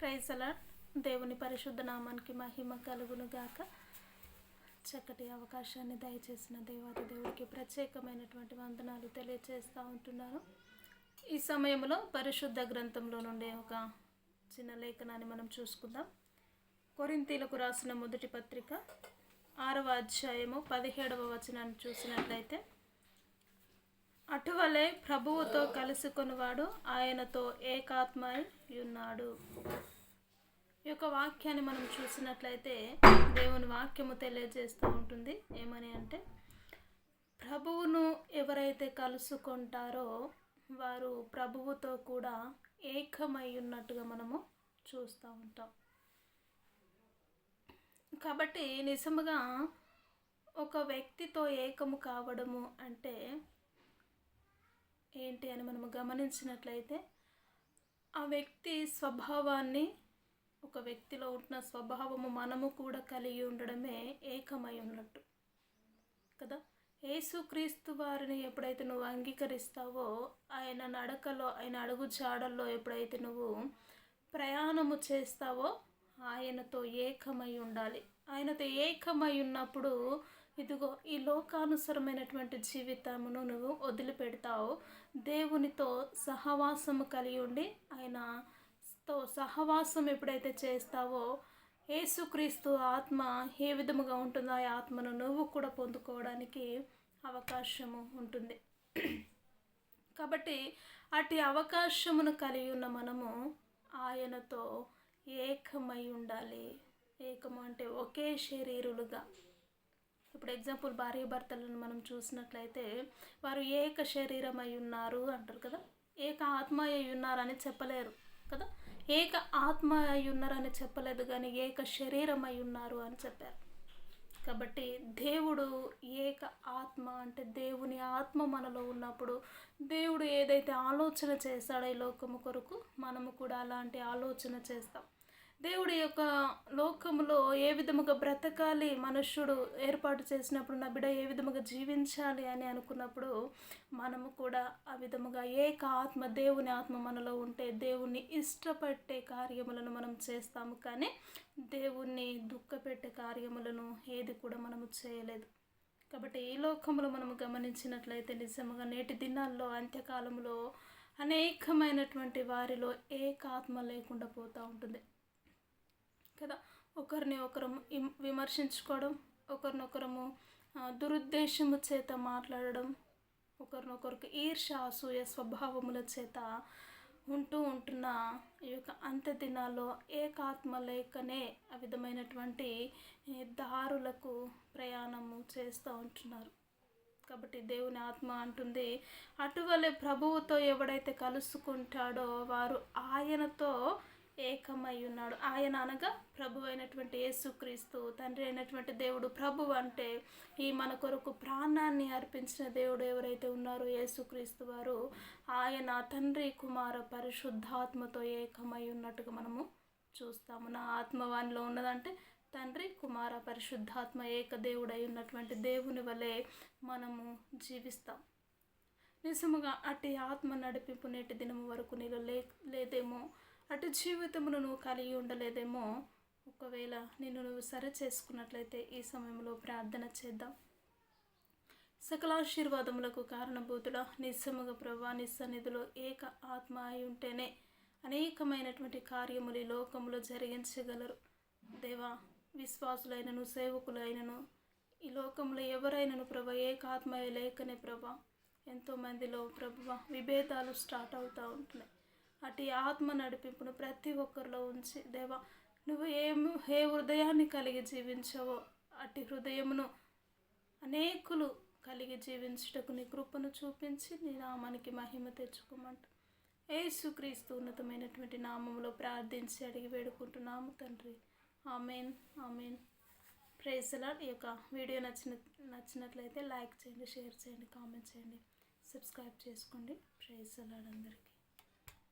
ప్రైజల దేవుని పరిశుద్ధ నామానికి మహిమ కలుగును గాక చక్కటి అవకాశాన్ని దయచేసిన దేవాది దేవుడికి ప్రత్యేకమైనటువంటి వందనాలు తెలియజేస్తూ ఉంటున్నాను. ఈ సమయంలో పరిశుద్ధ గ్రంథంలో నుండే ఒక చిన్న లేఖనాన్ని మనం చూసుకుందాం. కొరింతీలకు రాసిన మొదటి పత్రిక ఆరవ అధ్యాయము పదిహేడవ వచనాన్ని చూసినట్లయితే అటువలే ప్రభువుతో కలుసుకొనివాడు ఆయనతో ఏకాత్మై ఉన్నాడు ఈ యొక్క వాక్యాన్ని మనం చూసినట్లయితే దేవుని వాక్యము తెలియజేస్తూ ఉంటుంది. ఏమని అంటే ప్రభువును ఎవరైతే కలుసుకుంటారో వారు ప్రభువుతో కూడా ఏకమై ఉన్నట్టుగా మనము చూస్తూ ఉంటాం. కాబట్టి నిజముగా ఒక వ్యక్తితో ఏకము కావడము అంటే ఏంటి అని మనము గమనించినట్లయితే ఆ వ్యక్తి స్వభావాన్ని ఒక వ్యక్తిలో ఉన్న స్వభావము మనము కూడా కలిగి ఉండడమే ఏకమై ఉన్నట్టు. కదా? యేసుక్రీస్తు వారిని ఎప్పుడైతే నువ్వు అంగీకరిస్తావో ఆయన నడకలో ఆయన అడుగు జాడల్లో ఎప్పుడైతే నువ్వు ప్రయాణము చేస్తావో ఆయనతో ఏకమై ఉండాలి. ఆయనతో ఏకమై ఉన్నప్పుడు ఇదిగో ఈ లోకానుసరమైనటువంటి జీవితమును నువ్వు వదిలిపెడతావు. దేవునితో సహవాసము కలిగి ఉండి ఆయనతో సహవాసం ఎప్పుడైతే చేస్తావో యేసుక్రీస్తు ఆత్మ ఏ విధముగా ఉంటుందో ఆ ఆత్మను నువ్వు కూడా పొందుకోవడానికి అవకాశము ఉంటుంది. కాబట్టి అటు అవకాశమును కలిగి ఉన్న మనము ఆయనతో ఏకమై ఉండాలి. ఏకము అంటే ఒకే శరీరులుగా. ఇప్పుడు ఎగ్జాంపుల్ భార్య భర్తలను మనం చూసినట్లయితే వారు ఏక శరీరం అయి ఉన్నారు అంటారు కదా? ఏక ఆత్మ అయి ఉన్నారని చెప్పలేరు కదా? ఏక ఆత్మ అయి ఉన్నారని చెప్పలేదు కానీ ఏక శరీరం అయి ఉన్నారు అని చెప్పారు. కాబట్టి దేవుడు ఏక ఆత్మ అంటే దేవుని ఆత్మ మనలో ఉన్నప్పుడు దేవుడు ఏదైతే ఆలోచన చేస్తాడో ఈ లోకము కొరకు మనము కూడా అలాంటి ఆలోచన చేస్తాం. దేవుడి యొక్క లోకములో ఏ విధముగా బ్రతకాలి మనుష్యుడు ఏర్పాటు చేసినప్పుడు నా బిడ్డ ఏ విధముగా జీవించాలి అని అనుకున్నప్పుడు మనము కూడా ఆ విధముగా ఏక ఆత్మ దేవుని ఆత్మ మనలో ఉంటే దేవుణ్ణి ఇష్టపట్టే కార్యములను మనం చేస్తాము. కానీ దేవుణ్ణి దుఃఖపెట్టే కార్యములను ఏది కూడా మనము చేయలేదు. కాబట్టి ఈ లోకంలో మనము గమనించినట్లయితే నిజముగా నేటి దినాల్లో అంత్యకాలంలో అనేకమైనటువంటి వారిలో ఏకాత్మ లేకుండా పోతూ ఉంటుంది. కదా? ఒకరిని ఒకరు విమర్శించుకోవడం ఒకరినొకరము దురుద్దేశము చేత మాట్లాడడం ఒకరినొకరికి ఈర్ష అసూయ స్వభావముల చేత ఉంటూ ఉంటున్న ఈ యొక్క అంత్య దినాల్లో ఏకాత్మ లేకనే ఆ విధమైనటువంటి దారులకు ప్రయాణము చేస్తూ ఉంటున్నారు. కాబట్టి దేవుని ఆత్మ అంటుంది అటువలే ప్రభువుతో ఎవడైతే కలుసుకుంటాడో వారు ఆయనతో ఏకమై ఉన్నాడు ఆయన అనగా ప్రభు అయినటువంటి యేసుక్రీస్తు తండ్రి అయినటువంటి దేవుడు ప్రభు అంటే ఈ మన కొరకు ప్రాణాన్ని అర్పించిన దేవుడు ఎవరైతే ఉన్నారో యేసుక్రీస్తు వారు ఆయన తండ్రి కుమార పరిశుద్ధాత్మతో ఏకమై ఉన్నట్టుగా మనము చూస్తాము. నా ఆత్మవానిలో ఉన్నదంటే తండ్రి కుమార పరిశుద్ధాత్మ ఏక దేవుడై ఉన్నటువంటి దేవుని వలె మనము జీవిస్తాం. నిజముగా అట్టి ఆత్మ నడిపింపు నేటి దినము వరకు నీలో లే లేదేమో? అటు జీవితమును నువ్వు కలిగి ఉండలేదేమో. ఒకవేళ నిన్ను నువ్వు సరి చేసుకున్నట్లయితే ఈ సమయంలో ప్రార్థన చేద్దాం. సకలాశీర్వాదములకు కారణభూతుడా నిస్సముగా ప్రభా నిస్సన్నిధిలో ఏక ఆత్మ అయి ఉంటేనే అనేకమైనటువంటి కార్యములు ఈ లోకంలో జరిగించగలరు. దేవా విశ్వాసులైనను సేవకులైనను ఈ లోకంలో ఎవరైనను ప్రభ ఏకాత్మ లేకనే ప్రభ. ఎంతోమందిలో ప్రభువ విభేదాలు స్టార్ట్ అవుతూ ఉంటున్నాయి. అటు ఆత్మ నడిపింపును ప్రతి ఒక్కరిలో ఉంచి దేవా నువ్వు ఏమి ఏ హృదయాన్ని కలిగి జీవించవో అటు హృదయమును అనేకులు కలిగి జీవించుటకు నీ కృపను చూపించి నీ నామానికి మహిమ తెచ్చుకోమంట. ఏసుక్రీస్తు ఉన్నతమైనటువంటి నామంలో ప్రార్థించి అడిగి వేడుకుంటున్నాము తండ్రి. Amen amen. ప్రేసలా ఈ యొక్క వీడియో నచ్చిన నచ్చినట్లయితే లైక్ చేయండి షేర్ చేయండి కామెంట్ చేయండి. సబ్స్క్రైబ్ చేసుకోండి. ప్రేసలాడ్ అందరికీ.